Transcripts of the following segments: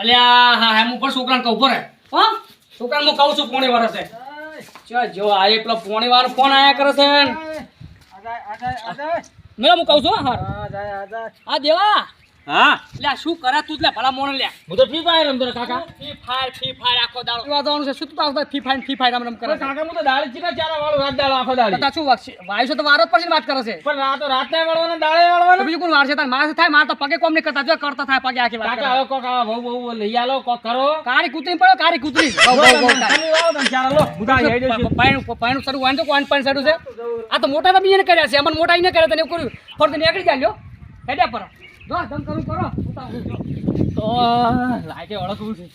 અલ્યા હા હા હું પણ છોકરાને કહું પર હો. છોકરાને હું કહું છું પોણી વરસે જો જો આ એ પેલો પોણી વાળો ફોન આયા કરે છે મેં હું કહું છું હા આ દેવા. હા? લે શું કરે તું લે ભલા મોણ લે હું તો ફ્રી ફાયર રમતો કાકા. ફ્રી ફાયર ફ્રી ફાયર આખો દાડો. પીવા જવાનું છે શું તું આવતા ફ્રી ફાયર ફ્રી ફાયર રમ રમ કરે કાકા હું તો દાડે ચીના ચારા વાળો રાત દાડો આખો દાડે તા શું વાયુ છે? તો વારો જ પછી વાત કરે છે. પણ રાતો રાતને વાળવાનો દાડે વાળવાનો? બીજું કોણ વાર છે તાર? માણસ થાય માર તો પગે કોમ નહીં કરતા. જો કરતા થાય પગે આખી વાત કાકા હવે કોક આવા બહુ બહુ લઈ આલો કોક કરો. કારી કૂતરી પડ્યો કારી કૂતરી. બહુ, બહુ, બહુ તમે તમે ચારા લો. કોણ છે? આ તો મોટા તો બીજાને કર્યા છે. અમને મોટા એને કર્યા તને એવું કર્યું. ફરતે નીકળી જાય લ્યો. હેડ્યા પર. જો ધમ કરું. કરો તો લાગે ઓળખવું છે.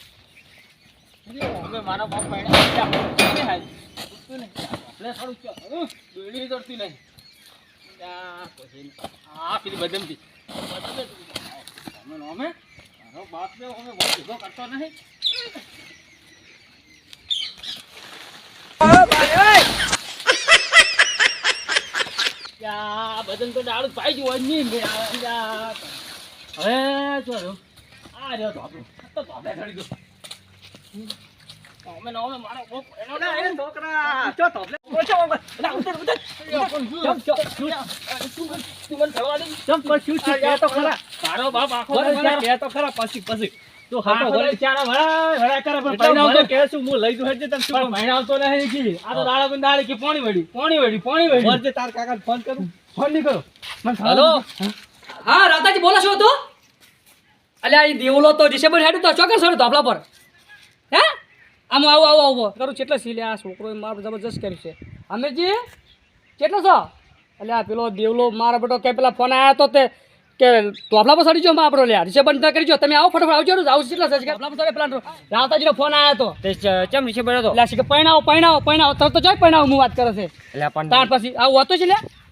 હવે મારા બાપ પાડ્યા નહીં હાલ ઉઠતું નહીં. લે થોડું ચો દોડી નહીં. આ પેલી બદમતી અમે નોમે મારો બાપ ને અમે બહુ ભેગો કરતો નહીં. બદન તો દાડું પાઈ જ હોય નહીં. હવે જો આ રહ્યો ધોબલો. તો ધોબલે ચડી ગયો. અમે ને મારો કોક એનો ના એ છોકરા. ચો ધોબલે. ઓછો અમે. ઉતર, ઉતર. જમ, ચો, શું? તું મને- તું મને થવા દે. આ યા તો ખરા. તારો બાપ આખો બરાબર, દિવસ ચારા- કે તો ખરા પછી પછી તું હાટો દિવસ ચારા વળાય, વળાય કરે પણ પૈણા મને આવતો- કહે છું હું લઈ જઉં હેડજે તને શું કહું? આવતો નહીં કી. આ તો દાડા કી પાણી વળી, પાણી વળી, પોણી વળી. તાર કાકા ફોન કરું ફોન નહીં કરો. મને હલો. હા રાધાજી બોલો છો તો અલ્યા આ દેવલો તો ડિસેબલ હેડ તો ચોક્કસ હેડ ધોપલા પર. હે? આમ આવો આવો આવો. કરું કેટલા સી લે આ છોકરો મારો જબરજસ્ત કર્યું છે. અમીરજી કેટલો છો? અલ્યા પેલો દેવલો મારા બેટો કે પેલા ફોન આવ્યા તો તે કે ધોપલા પર સડી જો આપણો લ્યા રિસેબલ ના કરી જો તમે આવો ફટાફટ આવજો આવું કેટલા છે? ધોપલા પર સડે પેલા રાતાજીનો ફોન આવ્યો તો. તે ચ- ચમ નીચે એટલે કે પૈણાવો પૈણાવો પૈણાવો. તરત તો જાય પૈણાવો હું વાત કરે છે. એટલે પણ તાર પછી આવું હતું છે તો લ્યા.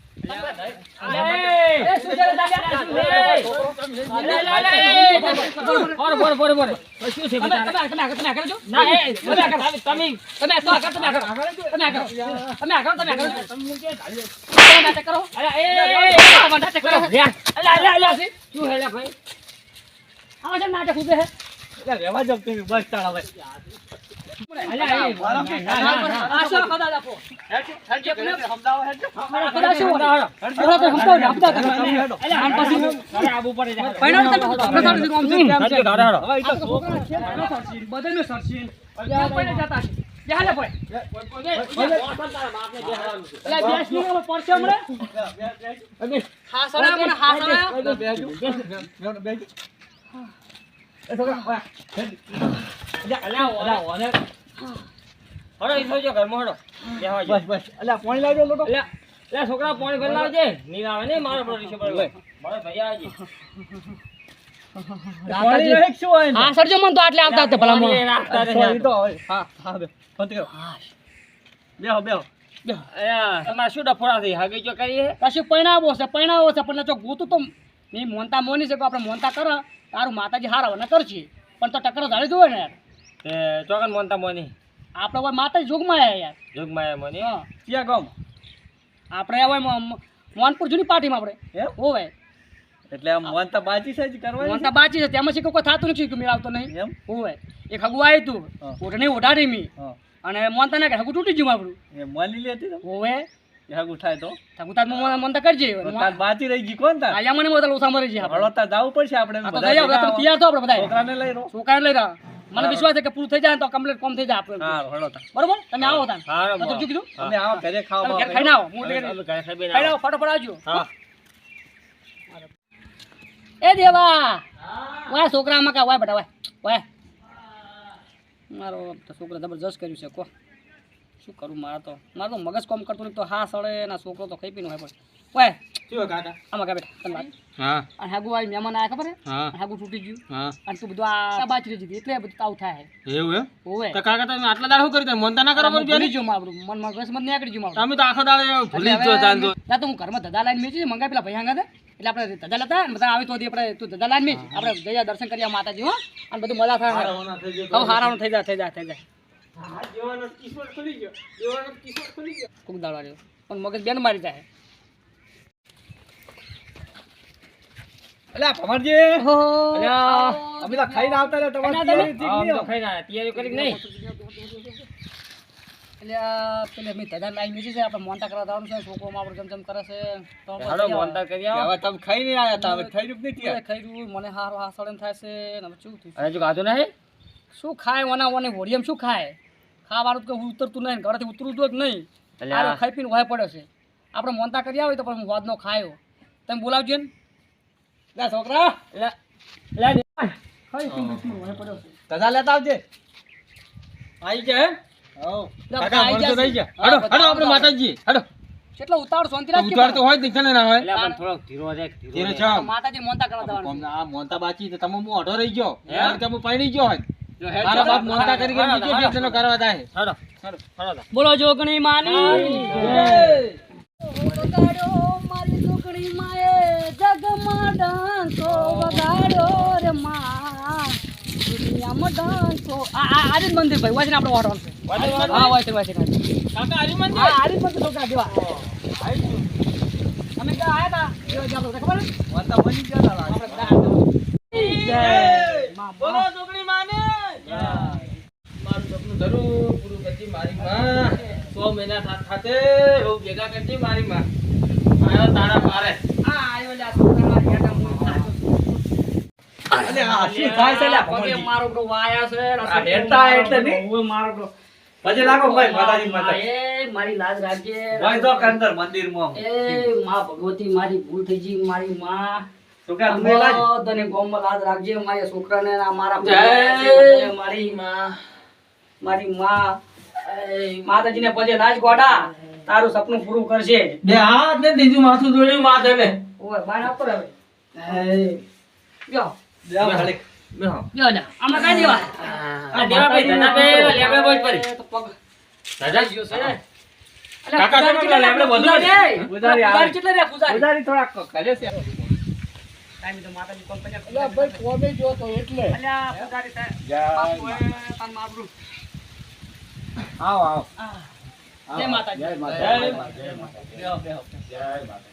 ભાઈ? નાટક ઉભે એટલે રહેવા તમે બસ તાળ હવે બેસ છોકરા. બસ બસ. અલ્યા પાણી લાવજો લોટો અલા, અલા, છોકરા પાણી ભરી લાવજે. નીર આવે ને મારો પેલો રીક્ષો પડ્યો. મારો ભાઈ આવજે. પાણી રહે શું હોય? હા સરજો મન તો આટલે આવતા હતા ભલા. હા હા બે. ફોન કરો. બેહો બેહો તમારે શું ડફોડા થઈ હગી જો કરી હે? કશું પૈણાવો છે પૈણાવો છે પણ જો ગોતું તો મેં મોનતા મોની છે કે આપણે મોનતા કરો તારું માતાજી હારા ને કરશે. પણ તો ટક્કર ધાડી દો ને યાર. તે ચોકન મોનતા મોની. આપણે કોઈ માતા જોગમાં આવ્યા યાર. જોગમાયા મોની. ક્યાં ગામ? આપણે હવે મોનપુર જૂની પાર્ટીમાં આપણે. હોવે. એટલે મોનતા બાજી જ કરવા મોનતા બાચી છે. તેમાં શીખો કોઈ થતું નથી કે મેળવતો નહીં. એમ? હોવે. એક હગુ આવ્યું તું. ઓઢણી ઓઢાડી મી. અને મોનતા ના કે હગું તૂટી ગયું આપણું એ માની લેતી હોવે. હાગું થાય તો? હગું તાર મોન- કરજે. તો રહી ગઈ કોણ તાર? આયા મને મોતા લોસા મરી આપણે. જાવું પડશે આપણે તો તૈયાર થો આપણે બધા છોકરાને લઈ રહ્યા મને વિશ્વાસ છે કે પૂરું થઈ જાય તો કમ્પ્લીટ કોમ થઈ જાય આપણે. હા હળો બરોબર? તમે આવો તા હા, તો શું કીધું. તમે આવો ઘરે ખાવા ઘરે ખાઈને આવો. હું ઘરે ખાઈ બેન ખાઈને આવો. આવો ફટાફટ આવજો. હા. એ દેવા. વાય છોકરામાં કા વાય બટા વાય વાય. મારો તો છોકરો જબરજસ્ત કર્યું છે કો. શું કરું મારા તો? મારે તો મગજ કોમ કરતું નહીં તો હા સળે ના છોકરો તો ખાઈ પીનો હોય પણ. ઓય શું કાકા? આમાં કા તને વાત? હા. અને હાગુ આવી મહેમાન આવ્યા ખબર હે. હાગુ તૂટી ગયું. હા. અને તું બધું આ બાચરી દીધી એટલે બધું તાવ થાય. એવું એમ? હોવે તો કાકા તમે આટલા દાડા શું કરી તમે મોનતા ના કરો હું ભૂલી ગયો મારું. મન મગજ મત નીકળી ગયું મારું. તમે તો આખો દાડો ભૂલી જો હવે ના તો હું ઘરમાં લાઈન મેચી મંગાવી પેલા ભાઈ હાંગા એટલે આપણે ધજા લેતા બધા આવી તો આપણે તું ધજા લાઈન મેચ. આપણે જયા દર્શન કર્યા માતાજી હો. અને બધું મજા થાય. હારાનું થઈ જાય થઈ જાય થઈ જાય. ખૂબ દાડવા જેવું પણ મગજ બેન મારી જાય. અલ્યા ભમરજી. અલ્યા, અમે તો ખાઈને આવતા રહ્યા તમારી ખાઈને તૈયારી ઠીક આમ નહીં તો હો. ખાઈને આયા. તૈયારી કરી નહીં? એટલે પેલે મેં ધજા લાઈન મેજી છે આપણે મોનતા કરવા જવાનું છે છોકરોમાં આપણે જમ જમ કરે છે. તો હાલો. મોનતા કરી આવો. હવે તમે ખાઈને આયા તા હવે થઈ રહ્યું નહીં ખાઈ મને હારો હાસળ એમ થાય છે ને હવે શું થયું અને જો નહીં? શું ખાય ઓના ઓને હોડિયમ શું ખાય? ખાવાનું તો ઉતરતું નહીં ઘરેથી ઉતરતું જ નહીં. એટલે ખાઈ પીને વાય પડ્યો છે. આપણે મોનતા કરી આવે તો પણ હું વાદનો ખાયો. તમે બોલાવજો ને લે છોકરા. લે લે ખાઈ પીને વાય પડ્યો છે. કદા લેતા આવજે. આઈ જા હે? કાકા મળતો થઈ જા હડો હડો આપણે માતાજી હડો. કેટલો ઉતાવળ શાંતિ રાખ તો હોય છે ને હોય. એટલે પણ ધીરો ધીરો છે. માતાજી મોનતા કરવા દેવાનું આ મોનતા બાચી તો તમે હું અઢો રહી ગયો. હું? પરણી ગયો હોત. જો મારા બાપ મોનતા કરી કે બીજો હડો. કરવા જાય. હડો હડો બોલો જોગણી માની. જય. વગાડ્યો મારી જોગણી માએ જગમાં ડાંસો વગાડ્યો રે માં. દુનિયામાં ડાંસો આ આ આજ મંદિર ભાઈ વાંચીને આપણો વાળવાનું છે. હા વાજે વાજે કાકા હરી મંદિર? હા જ મંદિર છોકરા જેવા અમે કા આયા હતા જેવા જેવા ખબર વાતા બની ગયા તા. આપણે આયા. માં, બોલો માં. છોકરી માને મારું સપનું જરૂર પૂરું કરજે મારી માં સો મહિના સાથ સાથે રોગ ભેગા કરતી મારી માં. આયો તારા મારે. આ આયો લે આ છોકરાના હેઠળ અલ્યા, આ શું થાય છે લ્યા, પગે મારો બરો વાયા છે આ હેઠા એટલે નહીં? બહુ મારો બરો પછી લાગો ભાઈ માતાજી માતા. એ મારી લાજ રાખજે. ભાઈ તો કે અંદર મંદિરમાં એ માં ભગવતી મારી ભૂલ થઈ ગઈ મારી માં. તો કે તમે લાજ. બધાને ગોમમાં લાજ રાખજે મારા છોકરાને મારા મારી માં. મારી માં. માતાજીને પજે નાચ ગોડા. તારું સપનું પૂરું કરશે બે હાથ ને ત્રીજું માથું જોડ્યું માથે ને ઓય બાણ આપો રે હવે. લ્યો બે ખાલી. લ્યો લ્યો આમાં કાઈ દેવા. આ દેવા ભાઈ ધના બે લેબડે બોજ પરી એ તો પગ. ધજા ગયો છે કાકા તમે લેબડે બધું પૂજારી, જ. આવે. કેટલા રે પૂજારી? પૂજારી થોડાક કરે છે. ટાઈમ તો માતાજી કોણ ભાઈ કોમે જો તો એટલે. અલ્યા પૂજારી સાહેબ જય માબરું. આવો આવો. જય માતા જય જય માતા. માતા બેહો, બેહો. જય માતા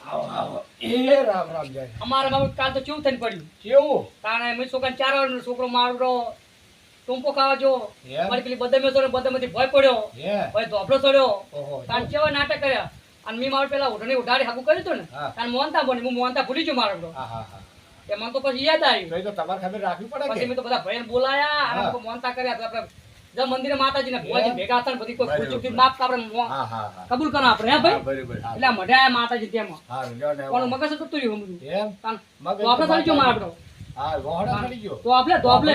આવો આવો. એ રામ રામ જય. અમારા બાબુ કાલ તો કેવું થઈને પડ્યું. કેવું કારણ મેં છોકરા ચાર વર્ષનો છોકરો મારો ટૂંપો ખાવા જો? મારી પેલી ભય પડ્યો. ભય ધોપડો ચડ્યો ઓહો. કેવા નાટક કર્યા. અને મેં મારું પેલા ઉઠાણી ઉઠાડી હાકું કર્યું હતું ને હા. મોનતા બની હું મોનતા ભૂલી છું મારો એ મને તો પછી યાદ આવ્યું. તો તમારે ખબર રાખવી પડે પછી મેં તો બધા ભાઈને બોલાયા અને મોનતા કર્યા તો આપણે જે મંદિરે માતાજીને ભુવાજી ભેગા થાય બધી કોઈ બરાબર. ભૂલ માફ આપણે હા હા હા. કબૂલ કરો આપણે હે ભાઈ? એટલે મઢે આયા માતાજી તેમ. હા લ્યો ને કોનું મગજ હતું રહ્યું બધું એમ? મગજ તો આપણે થઈ ગયો મારો હા વહોડા કરી ગયો. તો આપણે ધોપલે,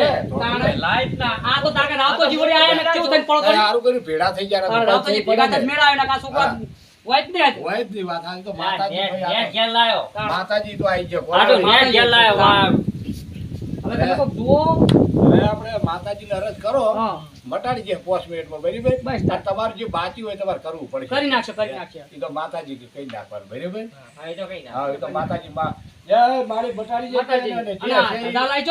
લાઈટ ના આ તો તાકે રાતો જીવડી આયા ને કેવું થઈને પડો હારું કર્યું? ભેડા થઈ ગયા રાતો જી ભેગા થઈને મેળા આવ્યા ને કાં જ જ આ તો ઘેર માતાજી આ તો- તો આવી ગયો. આ તો. હવે તમે જુઓ. હવે આપણે માતાજીને અરજ કરો મટાડી જાય પાંચ મિનિટમાં બરાબર? બસ. તમારું જે બાકી હોય તમારે કરવું પડશે. કરી નાખશે કરી નાખશે. એ તો માતાજી કઈ નાખવાનું બરાબર? હા, એ તો કઈ હા એ તો માતાજી માં જય મારી બટાડી જે માતાજી. જે આપણે નામ લઈ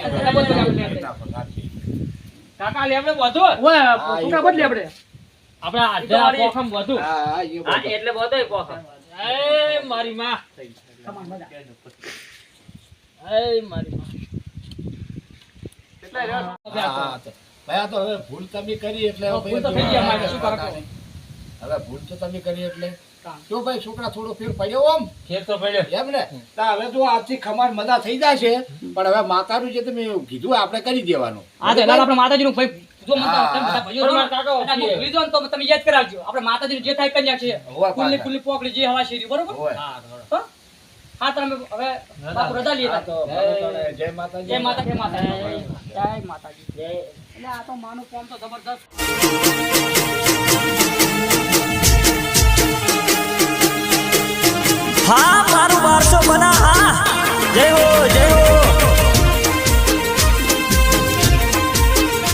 અને આપણે. કાકા બધું ઓય હા, આપણે. આપણે આધા પોખમ. એટલે બધું પોખમ. એ મારી માં. કમાન મજા. એ મારી માં. ભાઈ તો હવે ભૂલ તમે કરી એટલે હવે ભૂલ તો થઈ ગઈ અમારી, શું કરો કહો? હવે ભૂલ તો તમે કરી એટલે. જો ભાઈ છોકરા થોડો ફેર પડ્યો આમ. ખેર તો પડ્યો. એમ ને? હવે જો આજથી ખમાર મજા થઈ જશે પણ હવે માતાનું જે તમે કીધું આપણે કરી દેવાનું. હા તો આપણે માતાજીનું ભાઈ જો તમે છો યાદ કરાવજો. આપણે માતાજીનું જે થાય કરી છે હોવા ફૂલની. ફૂલની પોકળી જે હવા છે બરોબર હા. હા તમે હવે બાપુ રજા લઈએ તો જય માતાજી. જય માતા જય માતા. જય માતાજી. જય આ તો માનું ફોર્મ તો જબરદસ્ત હા મારું વારસો બના હા જય હો જય હો.